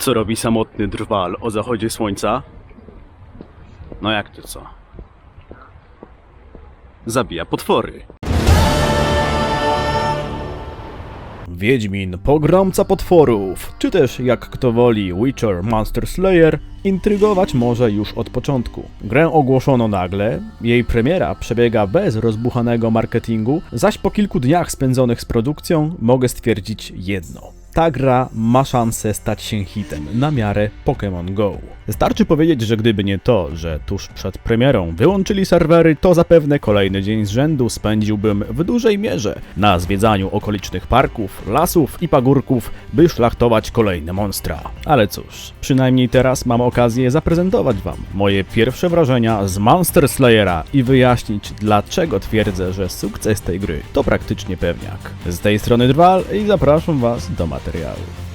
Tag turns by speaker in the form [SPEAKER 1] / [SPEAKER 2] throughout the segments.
[SPEAKER 1] Co robi samotny drwal o zachodzie słońca? No jak to co? Zabija potwory.
[SPEAKER 2] Wiedźmin, pogromca potworów, czy też jak kto woli Witcher Monster Slayer, intrygować może już od początku. Grę ogłoszono nagle, jej premiera przebiega bez rozbuchanego marketingu, zaś po kilku dniach spędzonych z produkcją mogę stwierdzić jedno. Ta gra ma szansę stać się hitem na miarę Pokémon Go. Starczy powiedzieć, że gdyby nie to, że tuż przed premierą wyłączyli serwery, to zapewne kolejny dzień z rzędu spędziłbym w dużej mierze na zwiedzaniu okolicznych parków, lasów i pagórków, by szlachtować kolejne monstra. Ale cóż, przynajmniej teraz mam okazję zaprezentować Wam moje pierwsze wrażenia z Monster Slayera i wyjaśnić, dlaczego twierdzę, że sukces tej gry to praktycznie pewniak. Z tej strony Drwal i zapraszam Was do materiału.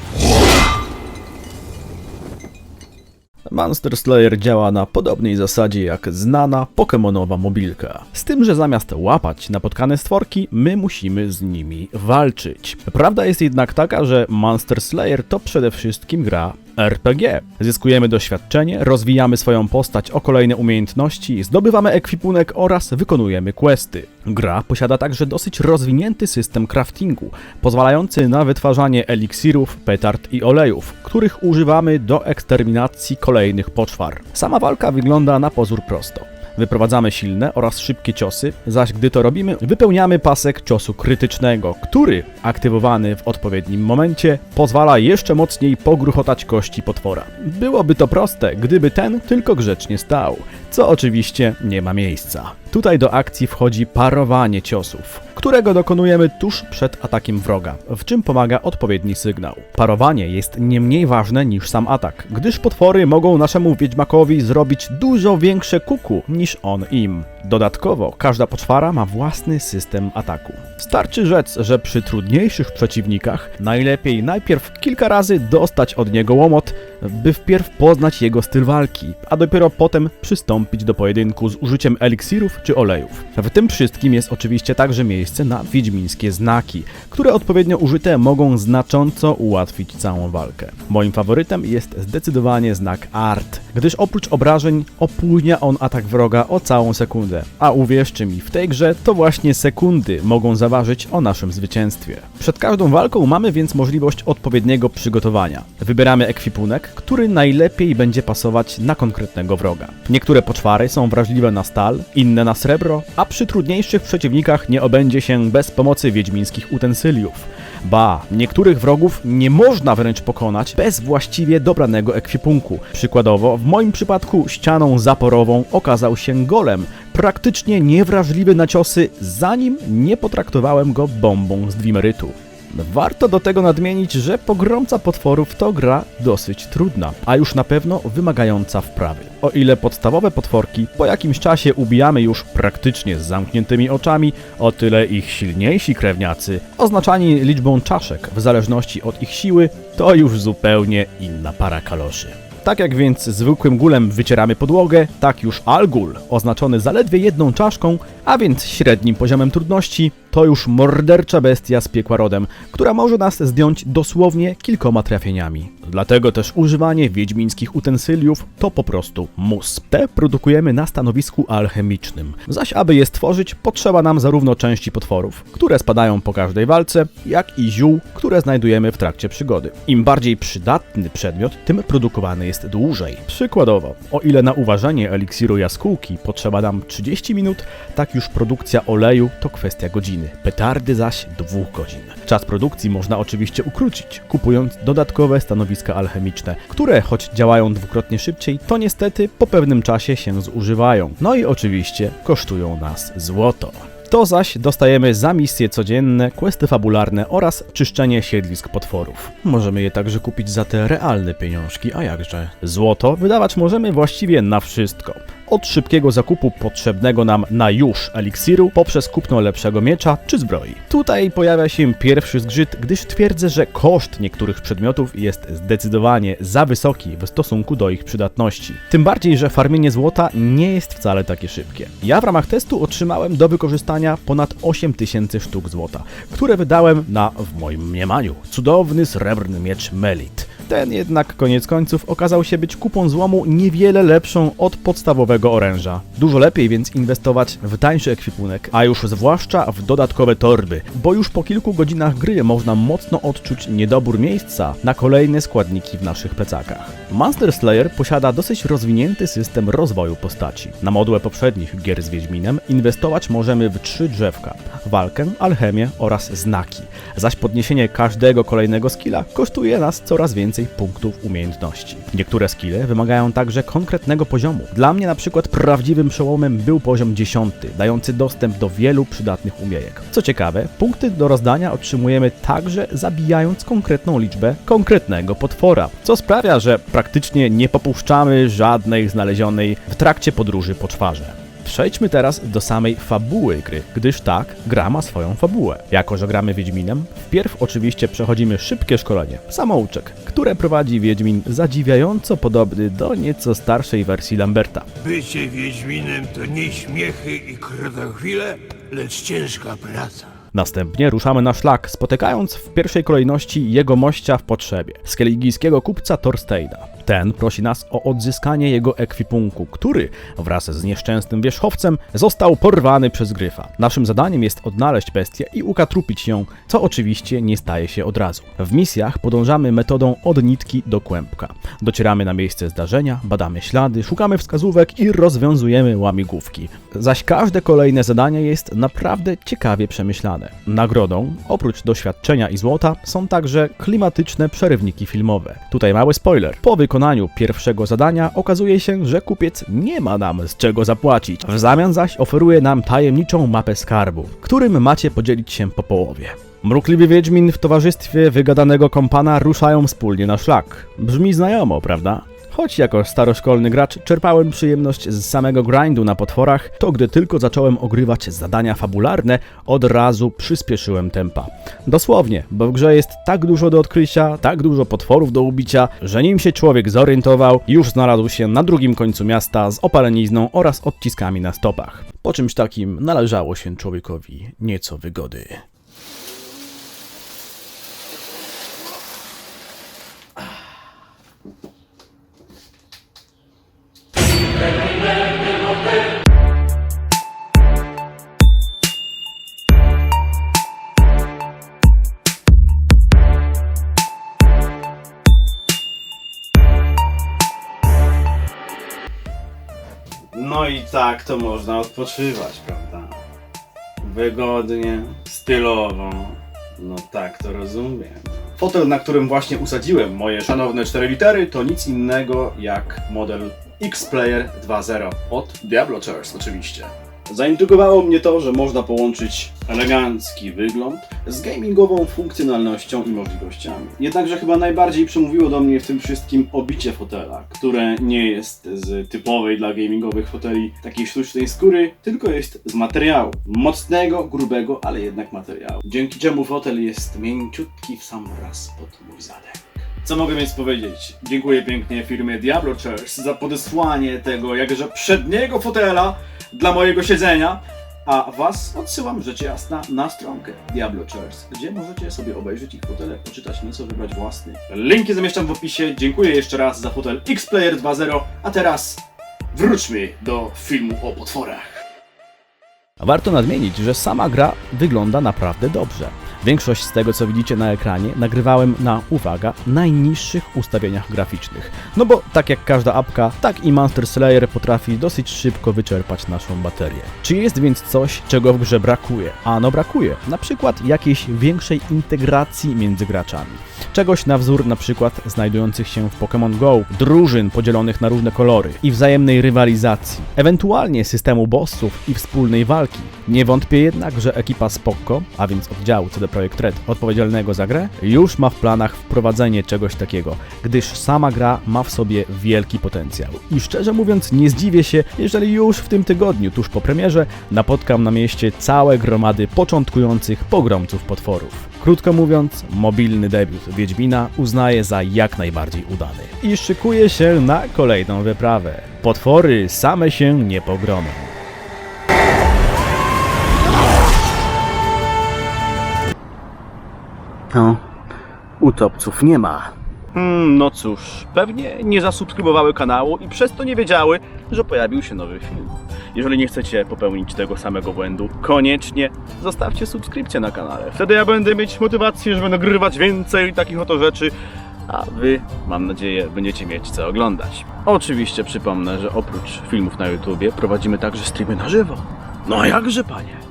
[SPEAKER 2] Monster Slayer działa na podobnej zasadzie jak znana Pokemonowa mobilka. Z tym, że zamiast łapać napotkane stworki, my musimy z nimi walczyć. Prawda jest jednak taka, że Monster Slayer to przede wszystkim gra RPG. Zyskujemy doświadczenie, rozwijamy swoją postać o kolejne umiejętności, zdobywamy ekwipunek oraz wykonujemy questy. Gra posiada także dosyć rozwinięty system craftingu, pozwalający na wytwarzanie eliksirów, petard i olejów, których używamy do eksterminacji kolejnych poczwar. Sama walka wygląda na pozór prosto. Wyprowadzamy silne oraz szybkie ciosy, zaś gdy to robimy, wypełniamy pasek ciosu krytycznego, który, aktywowany w odpowiednim momencie, pozwala jeszcze mocniej pogruchotać kości potwora. Byłoby to proste, gdyby ten tylko grzecznie stał, co oczywiście nie ma miejsca. Tutaj do akcji wchodzi parowanie ciosów, którego dokonujemy tuż przed atakiem wroga, w czym pomaga odpowiedni sygnał. Parowanie jest nie mniej ważne niż sam atak, gdyż potwory mogą naszemu wiedźmakowi zrobić dużo większe kuku niż on im. Dodatkowo, każda poczwara ma własny system ataku. Starczy rzec, że przy trudniejszych przeciwnikach najlepiej najpierw kilka razy dostać od niego łomot, by wpierw poznać jego styl walki, a dopiero potem przystąpić do pojedynku z użyciem eliksirów czy olejów. W tym wszystkim jest oczywiście także miejsce na wiedźmińskie znaki, które odpowiednio użyte mogą znacząco ułatwić całą walkę. Moim faworytem jest zdecydowanie znak Art, gdyż oprócz obrażeń opóźnia on atak wroga o całą sekundę. A uwierzcie mi, w tej grze to właśnie sekundy mogą zaważyć o naszym zwycięstwie. Przed każdą walką mamy więc możliwość odpowiedniego przygotowania. Wybieramy ekwipunek, który najlepiej będzie pasować na konkretnego wroga. Niektóre poczwary są wrażliwe na stal, inne na srebro, a przy trudniejszych przeciwnikach nie obędzie się bez pomocy wiedźmińskich utensyliów. Ba, niektórych wrogów nie można wręcz pokonać bez właściwie dobranego ekwipunku. Przykładowo, w moim przypadku ścianą zaporową okazał się golem, praktycznie niewrażliwy na ciosy, zanim nie potraktowałem go bombą z dwimerytu. Warto do tego nadmienić, że pogromca potworów to gra dosyć trudna, a już na pewno wymagająca wprawy. O ile podstawowe potworki po jakimś czasie ubijamy już praktycznie z zamkniętymi oczami, o tyle ich silniejsi krewniacy, oznaczani liczbą czaszek w zależności od ich siły, to już zupełnie inna para kaloszy. Tak jak więc zwykłym gulem wycieramy podłogę, tak już Algul, oznaczony zaledwie jedną czaszką, a więc średnim poziomem trudności, to już mordercza bestia z piekła rodem, która może nas zdjąć dosłownie kilkoma trafieniami. Dlatego też używanie wiedźmińskich utensyliów to po prostu mus. Te produkujemy na stanowisku alchemicznym, zaś aby je stworzyć potrzeba nam zarówno części potworów, które spadają po każdej walce, jak i ziół, które znajdujemy w trakcie przygody. Im bardziej przydatny przedmiot, tym produkowany jest dłużej. Przykładowo, o ile na uważanie eliksiru jaskółki potrzeba nam 30 minut, tak już produkcja oleju to kwestia godziny, petardy zaś dwóch godzin. Czas produkcji można oczywiście ukrócić, kupując dodatkowe stanowiska alchemiczne, które choć działają dwukrotnie szybciej, to niestety po pewnym czasie się zużywają. No i oczywiście kosztują nas złoto. To zaś dostajemy za misje codzienne, questy fabularne oraz czyszczenie siedlisk potworów. Możemy je także kupić za te realne pieniążki, a jakże. Złoto wydawać możemy właściwie na wszystko. Od szybkiego zakupu potrzebnego nam na już eliksiru, poprzez kupno lepszego miecza czy zbroi. Tutaj pojawia się pierwszy zgrzyt, gdyż twierdzę, że koszt niektórych przedmiotów jest zdecydowanie za wysoki w stosunku do ich przydatności. Tym bardziej, że farmienie złota nie jest wcale takie szybkie. Ja w ramach testu otrzymałem do wykorzystania ponad 8000 sztuk złota, które wydałem na, w moim mniemaniu, cudowny srebrny miecz Melit. Ten jednak koniec końców okazał się być kupą złomu niewiele lepszą od podstawowego oręża. Dużo lepiej więc inwestować w tańszy ekwipunek, a już zwłaszcza w dodatkowe torby, bo już po kilku godzinach gry można mocno odczuć niedobór miejsca na kolejne składniki w naszych plecakach. Master Slayer posiada dosyć rozwinięty system rozwoju postaci. Na modłę poprzednich gier z Wiedźminem inwestować możemy w trzy drzewka: walkę, alchemię oraz znaki, zaś podniesienie każdego kolejnego skilla kosztuje nas coraz więcej punktów umiejętności. Niektóre skille wymagają także konkretnego poziomu. Dla mnie na przykład prawdziwym przełomem był poziom 10, dający dostęp do wielu przydatnych umiejek. Co ciekawe, punkty do rozdania otrzymujemy także zabijając konkretną liczbę konkretnego potwora, co sprawia, że praktycznie nie popuszczamy żadnej znalezionej w trakcie podróży poczwarze. Przejdźmy teraz do samej fabuły gry, gdyż tak, gra ma swoją fabułę. Jako, że gramy Wiedźminem, wpierw oczywiście przechodzimy szybkie szkolenie, samouczek, które prowadzi Wiedźmin zadziwiająco podobny do nieco starszej wersji Lamberta.
[SPEAKER 3] Bycie Wiedźminem to nie śmiechy i krotochwile, lecz ciężka praca.
[SPEAKER 2] Następnie ruszamy na szlak, spotykając w pierwszej kolejności jego mościa w potrzebie, skeligijskiego kupca Thorsteina. Ten prosi nas o odzyskanie jego ekwipunku, który wraz z nieszczęsnym wierzchowcem został porwany przez gryfa. Naszym zadaniem jest odnaleźć bestię i ukatrupić ją, co oczywiście nie staje się od razu. W misjach podążamy metodą od nitki do kłębka. Docieramy na miejsce zdarzenia, badamy ślady, szukamy wskazówek i rozwiązujemy łamigłówki. Zaś każde kolejne zadanie jest naprawdę ciekawie przemyślane. Nagrodą, oprócz doświadczenia i złota, są także klimatyczne przerywniki filmowe. Tutaj mały spoiler. Po wykonaniu pierwszego zadania okazuje się, że kupiec nie ma nam z czego zapłacić. W zamian zaś oferuje nam tajemniczą mapę skarbu, którym macie podzielić się po połowie. Mrukliwy Wiedźmin w towarzystwie wygadanego kompana ruszają wspólnie na szlak. Brzmi znajomo, prawda? Choć jako staroszkolny gracz czerpałem przyjemność z samego grindu na potworach, to gdy tylko zacząłem ogrywać zadania fabularne, od razu przyspieszyłem tempa. Dosłownie, bo w grze jest tak dużo do odkrycia, tak dużo potworów do ubicia, że nim się człowiek zorientował, już znalazł się na drugim końcu miasta z opalenizną oraz odciskami na stopach. Po czymś takim należało się człowiekowi nieco wygody.
[SPEAKER 1] No i tak to można odpoczywać, prawda? Wygodnie, stylowo. No tak to rozumiem. Fotel, na którym właśnie usadziłem moje szanowne cztery litery, to nic innego jak model X-Player 2.0 od Diablo Chairs oczywiście. Zaintrygowało mnie to, że można połączyć elegancki wygląd z gamingową funkcjonalnością i możliwościami. Jednakże chyba najbardziej przemówiło do mnie w tym wszystkim obicie fotela, które nie jest z typowej dla gamingowych foteli takiej sztucznej skóry, tylko jest z materiału. Mocnego, grubego, ale jednak materiału. Dzięki czemu fotel jest mięciutki w sam raz pod mój zadek. Co mogę więc powiedzieć? Dziękuję pięknie firmie Diablo Chairs za podesłanie tego jakże przedniego fotela dla mojego siedzenia. A Was odsyłam rzecz jasna na stronkę Diablo Chairs, gdzie możecie sobie obejrzeć ich fotele, poczytać nieco, wybrać własny. Linki zamieszczam w opisie. Dziękuję jeszcze raz za fotel X-Player 2.0, a teraz wróćmy do filmu o potworach.
[SPEAKER 2] Warto nadmienić, że sama gra wygląda naprawdę dobrze. Większość z tego, co widzicie na ekranie, nagrywałem na, uwaga, najniższych ustawieniach graficznych. No bo tak jak każda apka, tak i Monster Slayer potrafi dosyć szybko wyczerpać naszą baterię. Czy jest więc coś, czego w grze brakuje? Ano brakuje. Na przykład jakiejś większej integracji między graczami. Czegoś na wzór na przykład znajdujących się w Pokémon Go, drużyn podzielonych na różne kolory i wzajemnej rywalizacji, ewentualnie systemu bossów i wspólnej walki. Nie wątpię jednak, że ekipa Spokko, a więc oddziału CD Projekt Red odpowiedzialnego za grę, już ma w planach wprowadzenie czegoś takiego, gdyż sama gra ma w sobie wielki potencjał. I szczerze mówiąc nie zdziwię się, jeżeli już w tym tygodniu, tuż po premierze, napotkam na mieście całe gromady początkujących pogromców potworów. Krótko mówiąc, mobilny debiut Wiedźmina uznaję za jak najbardziej udany. I szykuje się na kolejną wyprawę. Potwory same się nie pogromią.
[SPEAKER 1] No, utopców nie ma.
[SPEAKER 2] Hmm, no cóż, pewnie nie zasubskrybowały kanału i przez to nie wiedziały, że pojawił się nowy film. Jeżeli nie chcecie popełnić tego samego błędu, koniecznie zostawcie subskrypcję na kanale. Wtedy ja będę mieć motywację, żeby nagrywać więcej takich oto rzeczy, a wy, mam nadzieję, będziecie mieć co oglądać. Oczywiście przypomnę, że oprócz filmów na YouTubie prowadzimy także streamy na żywo. No jakże, panie?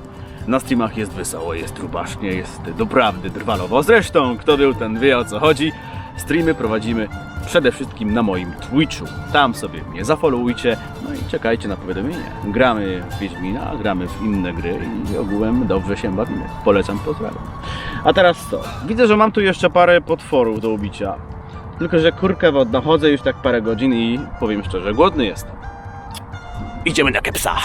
[SPEAKER 2] Na streamach jest wesoło, jest rubasznie, jest doprawdy drwalowo. Zresztą, kto był, ten wie o co chodzi. Streamy prowadzimy przede wszystkim na moim Twitchu. Tam sobie mnie zafollowujcie, no i czekajcie na powiadomienia. Gramy w Wiedźmina, gramy w inne gry i ogółem dobrze się bawimy. Polecam, pozdrawiam. A teraz co? Widzę, że mam tu jeszcze parę potworów do ubicia. Tylko, że kurkę wodna chodzę już tak parę godzin i powiem szczerze, głodny jestem. Idziemy na kepsa!